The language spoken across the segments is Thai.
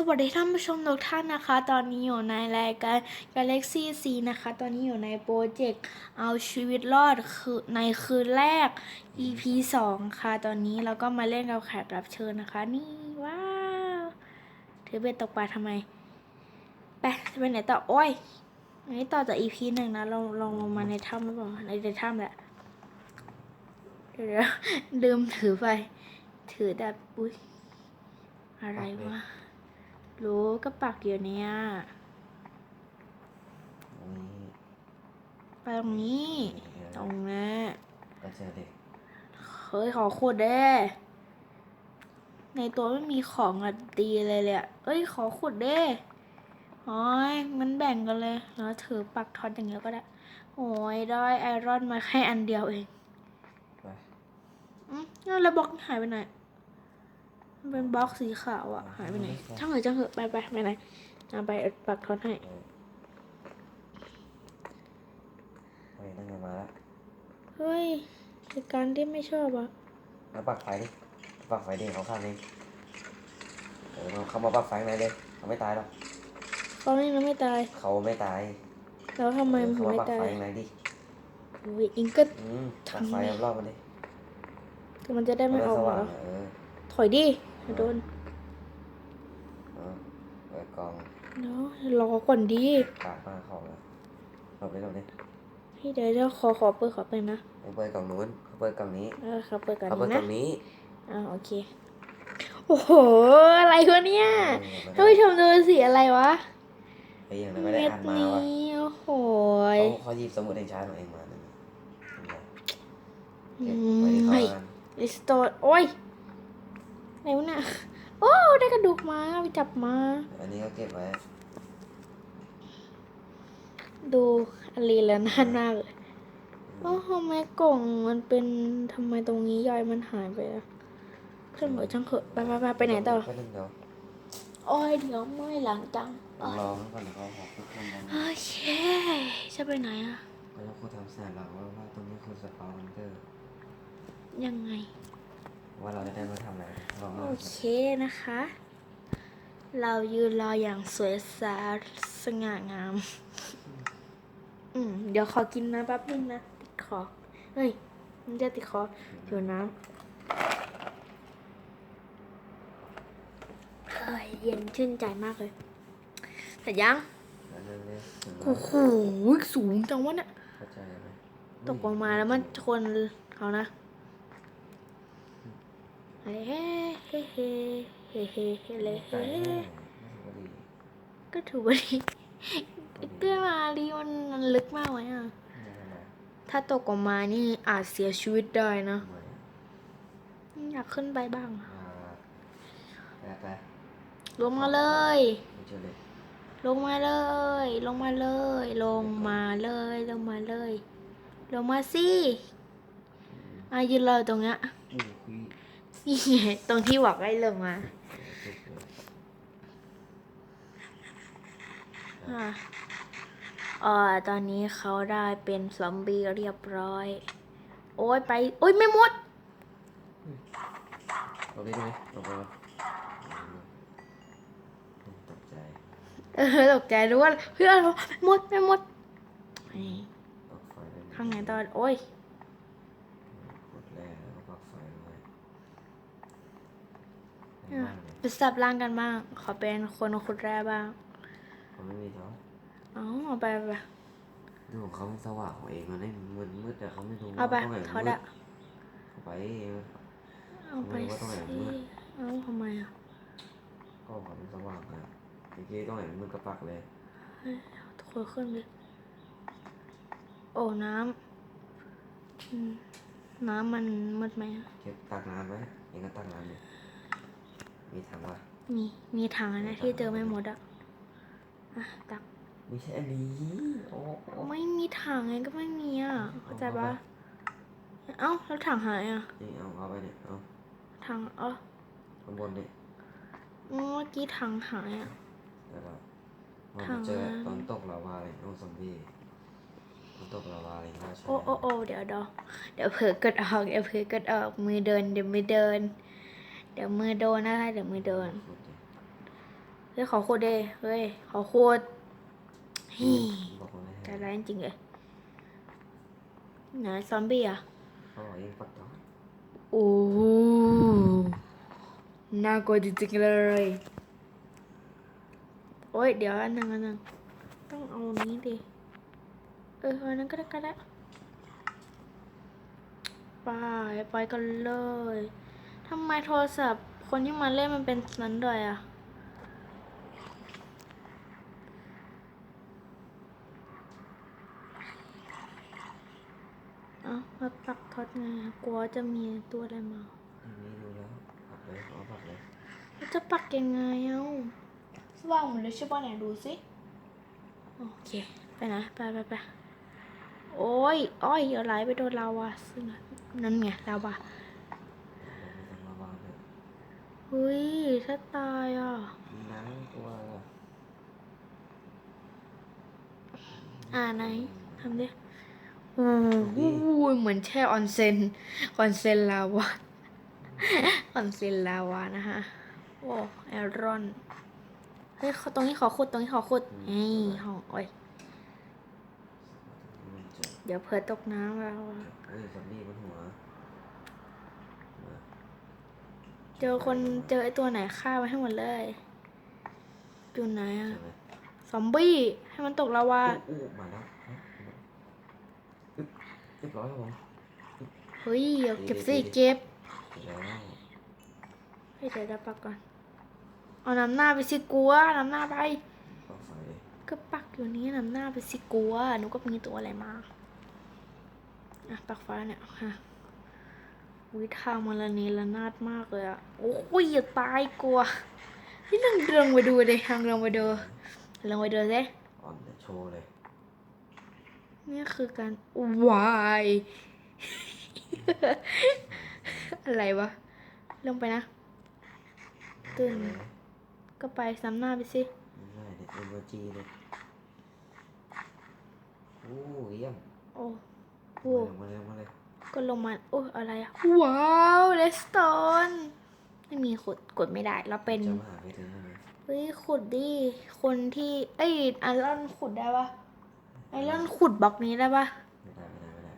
สวัสดีท่านผู้ชมทุกท่านนะคะ ตอนนี้อยู่ในรายการ Galaxy C นะคะ ตอนนี้อยู่ในโปรเจกต์เอาชีวิตรอดคือในคืนแรก EP 2 ค่ะ ตอนนี้เราก็มาเล่นกับแขกรับเชิญนะคะ นี่ว้าวถือเบ็ดตกปลาทำไมไปจะไปไหนต่อ โอ้ยอันนี้ต่อจาก EP หนึ่งนะลองลองลงมาในถ้ำหรือเปล่าในในถ้ำแหละเดี๋ยวเดี๋ยวลืมถือไป ถือแบบอุ้ยอะไรวะ รู้ก็ปักอยู่เนี่ยนี่ไปตรงนี้ ตรงนี้ก็เจอเด็กเฮ้ยขอขุดเด้ในตัวไม่มีของอะดีเลยเลยอะเอ้ยขอขุดเด้โอ้ยมันแบ่งกันเลยแล้วถือปักทอนอย่างเงี้ยก็ได้ โอ้ยได้ไอรอนมาแค่อันเดียวเองไปอืมแล้วบล็อกหายไปไหนมัน เป็นบล็อกสีขาวอะหายไปไหนช่างเหอะช่างเหอะไปไปไปไหนเอาไปปักทอนให้เออไปตั้งไงมาแล้วเฮ้ยเหตุการณ์ที่ไม่ชอบอะแล้วปักไฟดิปักไฟดิเขาข้ามเองเออเขามาปักไฟไหนเลยเขาไม่ตายหรอกเขานี่เราไม่ตาย เขาไม่ตายแล้วทำไมเออมันถึเขางมาไม่ปักตายไฟไหนดิโอ้ยอิงก็อืมปักไฟรอบๆมันดิมันจะได้ไม่ออกสเหรว่างอเออถอยดิ โดนเออเปิดกล่องเนาะรอก่อนดีปากมาเขาแล้วหลบไปหลบดิพี่เดี๋ยวจะขอขอเปิดขอเปิดนะเขาเปิดกล่องนู้นเขาเปิดกล่องนี้เออขอเปิดก่อนเขาเปิดนี้กล่นะองนี้อ่าโอเคโอ้โหอะไรวะเนี่ยเอท่านอผู้ชมดูสีอะไรวะไอ้อย่างนั้นไม่ได้เม็ดอ่านมานี้วะโอ้โหเขาเขาหยิบสมุดแห่งชาติของเองมาเนี่ยเห็นอืไหมเก็บไว้ที่มเขาไม่อ่านรีสโตร์โอ้ยไหนวะเนี่ยโอ้ได้กระดูกมาไปจับมาอันนี้ก็เก็บไว้ ดูอลีแล้วน่านมากเลยโอ้ทำไมกล่องมันเป็นทำไมตรงนี้ยอยมันหายไปอะช่างเหอะช่างเหอะไปไปไปไปไหนต่อก็นึงเดี๋ยวโอ้ยเดี๋ยวไม่หลังจังต้องรอให้ก่อนเดี๋ยวเขาหาทุกคนกันโอเคจะไปไหนอะเขาจะพูดทำแสนหลักว่าว่าตรงนี้คือสปาร์วันเตอร์ยังไง ว่าเราจะได้มาทำอะไรลองมาโอเคนะคะ เรายืนรออย่างสวยสดสง่างาม อืม เดี๋ยวขอกินน้ำแป๊บนึงนะ ติดคอเฮ้ย มันจะติดคออยู่น้ำเฮ้ยเย็นชื่นใจมากเลยแต่ยังแล้วนั่นเนี่ยถึงโอ้โหสูงจังวะเนี่ยเข้าใจไหมตกลงมาแล้วมันชนเขานะ เฮ้เฮ้เฮ้เฮ้เฮ้เฮ้เฮ้เลยเฮ้ก็ถือว่าดีเกื้อมาดีมันมันลึกมากไหมอะ ถ้าตกออกมานี่อาจเสียชีวิตได้นะอยากขึ้นไปบ้างไปลงมาเลย ลงมาเลย ลงมาเลย ลงมาเลย ลงมาเลย ลงมาสิอะยืนรอตรงเนี้ย นี่ไงตรงที่บอกให้ลงมาจุกเลยอะเอ่อตอนนี้เขาได้เป็นซอมบี้เรียบร้อย โอ้ยไป โอ้ยไม่หมดลงได้ไหมลงไปวะอืมตกใจ เออตกใจรู้ว่าเพื่อนเราไม่หมดไม่หมดนี่ปลั๊กไฟด้ข้างไหนตอน โอ้ย กดแรกแล้วก็ปลั๊กไฟด้วย อะ บ้านเนี่ย ไปสับร่างกันบ้าง ขอเป็นคนขุดแร่บ้างเขาไม่มีท้องเอาเอาไปไปดูของเขามันสว่างของเองมันไม่มืดมืดแต่เขาไม่รู้เอาไปตรงไหนถอดมือะดเอาไปเอาไปไม่รู้ว่าตรงไหนสิมืดเอาทำไมอะก็ของมันสว่างอะเมื่อกี้ตรงไหนมืดก็ปักเลยทุกคนขึ้นเลยโอ้น้ำอืมน้ำมันมืดไหมอะเก็บตักน้ำไว้เองก็ตักน้ำเลย มีถังวะมีมีถังอะนะที่เจอไม่หมดอะอะตักไม่ใช่อันนี้โอ้โอ้ไม่มีถังไงก็ไม่มีอะเข้าใจปะเอ้าแล้วถังหายอะนี่เอาเอาไปเนี่ยเอาถังเออข้างบนเนี่ยเมื่อกี้ถังหายอะเดี๋ยวเราเราถังเจอน้ำตอนตกลาวาเลยโอ้ซอมบี้ตอนตกลาวาเลยน่าใช่โอ้โอ้โอ้เดี๋ยวเดี๋ยวเดี๋ยวเผลอกดออกเดี๋ยวเผลอกดออกมือเดินเดี๋ยวมือเดินเดี๋ยวมือโดนนะคะ เดี๋ยวมือโดนพูดดิเฮ้ยขอขุดเด้เฮ้ยขอขุดเฮ้ยบอกว่าไม่ใจให้ร้ายจริงๆเลยไหนซอมบี้อะเขาบอกเองปักต่อโอ้โหน่ากลัวจริงๆเลย โอ้ยเดี๋ยวอันหนึ่งอันหนึ่งต้องเอานี้ดิ เอออันนั้นก็ได้ก็ได้ไปไปกันเลย ทำไมโทรศัพท์คนที่มาเล่นมันเป็นนั้นด้วยอะเอ้ามาปักท็อตไงอะกลัวจะมีตัวอะไรมาอันนี้ดูแล้วปักเลยเอาปักเลยแล้วจะปักยังไงเอ้าสว่างหมดเลยใช่ป่ะไหนดูสิโอเค ไปนะ ไปไปไปโอ้ยอ้อยอย่าไหลไปโดนลาวาซึ่งนั่นไงลาวาเราไม่ต้องระวังเลย เฮ้ย ถ้าตายอะมีน้ำตัวอ่าไหนทำดิโอ้โหเหมือนแช่ออนเซนออนเซนลาวาออนเซนลาวานะฮะ โอ้แอรอน เฮ้ยเขาตรงนี้ขอขุด ตรงนี้ขอขุดเฮ้ยห้องโอ้ยมันจะเดี๋ยวเผื่อตกน้ำเราอะเอ้ยซอมบี้บนหัวมา เจอคนเจอไอตัวไหนฆ่าไว้ให้หมดเลย อยู่ไหนอะใช่ไหมซอมบี้ ให้มันตกลาวาอู้อู้มาแล้วฮะอึ๊บเรียบร้อยครับผมเฮ้ยเดี๋ยวเก็บสิเก็บเสร็จแล้วเฮ้ยเดี๋ยวเดี๋ยวปักก่อน เอาน้ำหน้าไปสิกลัวน้ำหน้าไปปักไฟเลยก็ปักอยู่นี้น้ำหน้าไปสิกลัวหนูก็มีตัวอะไรมา อะปักไฟเนี่ยฮะ วิทางมันละนีละนาดมากเลยอะโอ้ยอย่าตายกลัวนี่ลองลองไปดูเลยลองลองไปดูลองไปดูสิออนเดอะโชว์เลยนี่คือการวายอะไรวะลงไปนะตื่นก็ไปซ้ำหน้าไปสิง่ายเนี่ยเอ็มโอจีเลยโอ้เยี่ยมโอ้โหมาเร็วมาเร็ว ก็ลงมาโอ้อะไรอะว้าวเลสโตนไม่มีขุดกดไม่ได้ เราเป็นจะมาหาไปถึงใช่ไหมเฮ้ยขุดดิคนที่เอ้ยไอรอนขุดได้ปะไอรอนขุดบล็อกนี้ได้ปะไม่ได้ไม่ได้ไม่ได้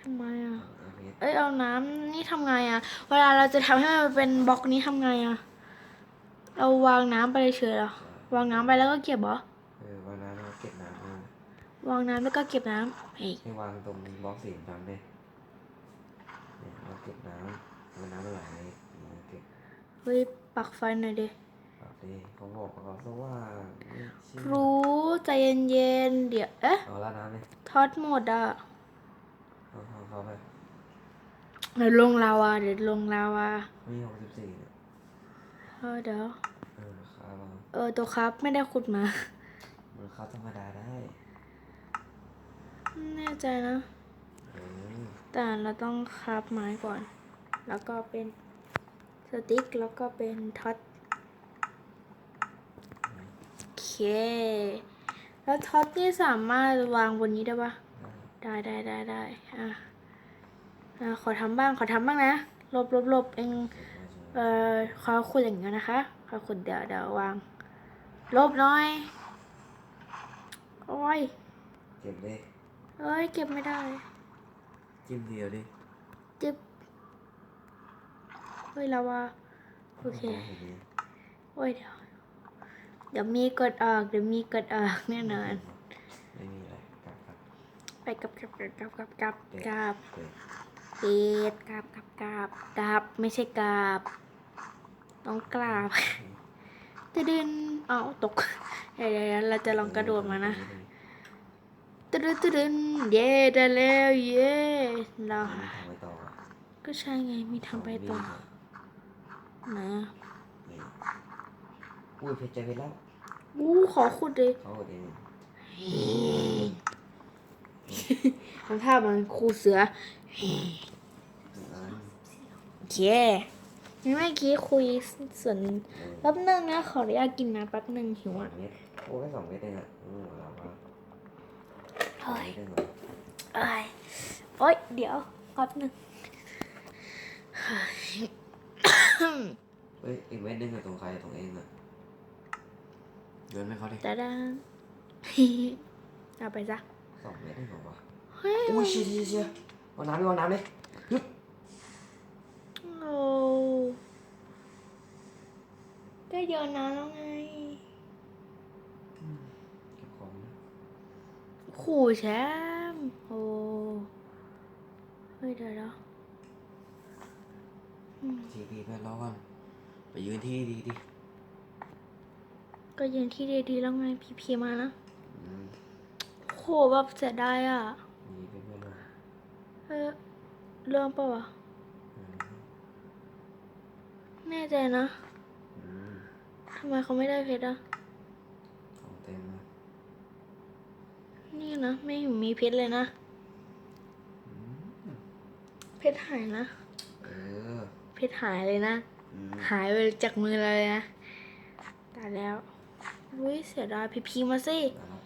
ทำไมอะเอาเพชรเอ้ยเอาน้ำนี่ทำไงอะเวลาเราจะทำให้มันเป็นบล็อกนี้ทำไงอะเราวางน้ำไปเฉยๆเหรอวางน้ำไปแล้วก็เก็บเหรอเออวันนั้นเราเก็บน้ำมาวางน้ำแล้วก็เก็บน้ำเฮ้ย ให้วางตรงบล็อกสีดำเลย เนี่ยเราเก็บน้ำมันน้ำมันไหลมาเก็บเฮ้ยปักไฟหน่อยดิปากดิเขาบอกว่าเขาสว่างไม่เชื่อรู้ใจเย็นๆเดี๋ยวเอ๊ะเอาละน้ำเลยทอดหมดอะเอาเอาเขาไปเดี๋ยวลงลาวาเดี๋ยวลงลาวามีหกสิบสี่เนี่ยเออเดี๋ยวเออราคาเราเออตัวครับไม่ได้ขุดมา มันเข้าธรรมดาได้แน่ใจนะเออ แต่เราต้องคราบไม้ก่อน แล้วก็เป็นสติ๊ก แล้วก็เป็นท็อตโอเค แล้วท็อตนี่สามารถวางบนนี้ได้ปะได้ได้ได้ได้ได้อะอะขอทำบ้าง ขอทำบ้างนะลบลบลบเองเอ่อขอขุดอย่างเงี้ยนะคะขอขุดเดี๋ยวเดี๋ยววาง ลบหน่อย โอ้ย เก็บดิเอ้ย เก็บไม่ได้ จิ้มเดียวดิเจ็บเฮ้ยเราว่าโอเคโอ้ยเดี๋ยวเดี๋ยวมีกดออกเดี๋ยวมีกดออกแน่นอนไม่มีอะไรกลับครับไปกับกับกับกับกับกับเด็กเอ็ดกับกับกับกับไม่ใช่กับต้องกราบจะเดินเอาตกเดี๋ยวเดี๋ยวเราจะลองกระโดดมานะตึ๊ ดตึ๊ดตึ๊ดเย้ได้แล้วเย้เราทำไปต่ออะก็ใช่ไงมีทางไปต่อนะอุ้ยเพชรเจอเพชรแล้วอู้ขอขุดเลยเขาเองทำท่ามันครูเสืออันโอเคเมื่อกี้คุยส่วนแป๊บนึงนะขออนุญาตกินน้ำแป๊บนึงหิวสออะงเม็ดโอ้แค่สองเม็ดเองอะอืม เราก็สองเฮ้ยเม็ดเองเหรอเอ้ยโอ๊ยเดี๋ยวแป๊บนึงเฮ้ยอีกเม็ดนึงอะตรงใครตรงเองอะเดินไปเขาเลยจะได้เอาไปซะสองเมตรได้หรอวะเฮ้ยอุ้ยเชี่ยเชี่ยเชี่ยเอาน้ำดิเอาน้ำดิฮึบโอ้ก็เยอะนะแล้วไง เก็บของนะ ขู่แชมป์โอ้เฮ้ยเดี๋ยวนะอืมทีพีเพื่อนรอก่อนไปยืนที่ดีดิก็ยืนที่ดีๆแล้วไงพีพีมานะอืมโหแบบเสียดายอะนี่เป็นเพื่อนรอเออเรื่องปะวะอืมแน่ใจนะอืมทำไมเขาไม่ได้เพชรอะของเต็มนะ นี่นะ ไม่เห็นมีเพชรเลยนะอืมเพชรหายนะเออเพชรหายเลยนะอืมหายไปจากมือเราเลยนะตายแล้วอุ้ยเสียดายพีพีมาสิเอาละ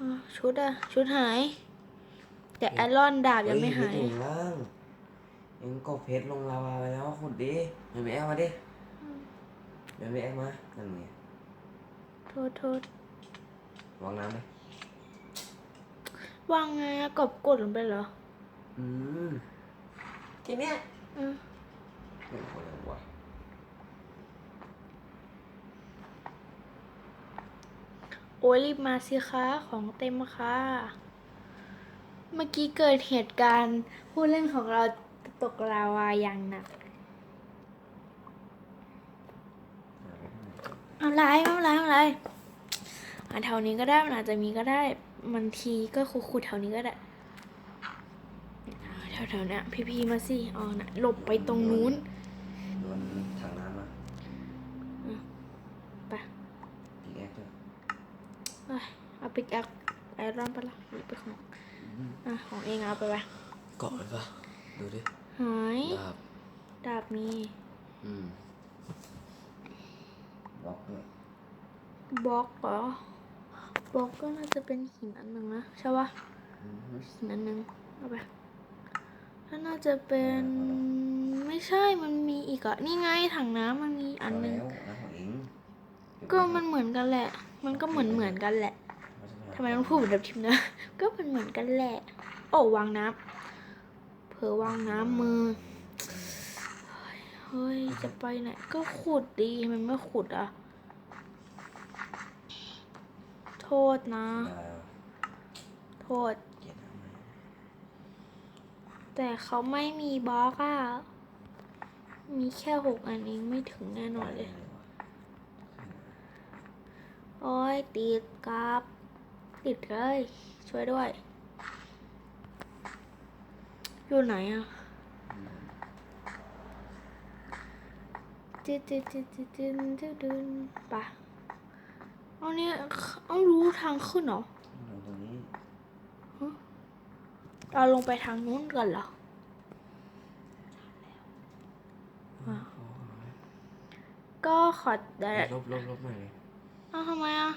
อะชุดอะชุดหาย แต่ไอรอนดาบยังไม่หายเฮ้ถึงล่างเองกบเพชรลงลาวาไปแล้วขุดดิเดินไปแอลมาดิเดินไปแอลมานั่นไงโทษโทษวางน้ำเลย วางไงอะกบกดลงไปเหรอ อืมทีเนี้ยอืมโอ้โหอะไรวะโอ้ยรีบมาสิคะของเต็มค่ะเมื่อกี้เกิดเหตุการณ์ผู้เล่นของเราตกลาวาอย่างหนักเอาไรไม่เป็นไรไม่เป็นไรอะแถวนี้ก็ได้มันอาจจะมีก็ได้ มันทีก็คูๆแถวนี้ก็ได้แถวแถวๆเนี้ยพี่ๆมาสิอ๋อนะหลบไปตรงนู้นโดนถังน้ำมาไปปีกแอคด้วยเอ้ยเอาปิกแอคไอรอนไปละหรือไปของอะของเองเอาไปไปเกาะเลยปะดูดิหายดาบดาบมีอืมบล็อกด้วยบล็อกเหรอ บล็อกก็น่าจะเป็นหินอันหนึ่งนะใช่ปะอืมหินอันหนึ่งเอาไปถ้าน่าจะเป็นไม่ใช่มันมีอีกอะนี่ไงถังน้ำมันมีอันหนึ่งเาแล้วน้ำของเองก็มันเหมือนกันแหละ มันก็เหมือนเหมือนกันแหละทำไมต้องพูดเหมือนแบบทิมนะก็มันเหมือนกันแหละ โอ้วางน้ำเผลอวางน้ำมือเฮ้ยจะไปไหนก็ขุดดีมันไม่ขุดอะ โท ษนะได้วะโทษเกลียดน้ำไหมแต่เขาไม่มีบล็อกอะมีแค่หกอันเองไม่ถึงแน่นอนเลยได้วะโอ้ยติดกับ ติดเลย ช่วยด้วย อยู่ไหนอะจิดจิดจิดจิดจิดจิดจิดปะ เอาเนี่ยเอารู้ทางขึ้นเหรอลงตรงนี้เราลงไปทางนู้นกันเหรออ๋อก็ขอแต่ลบลบลบหน่อยเลยเอาทำไมอะ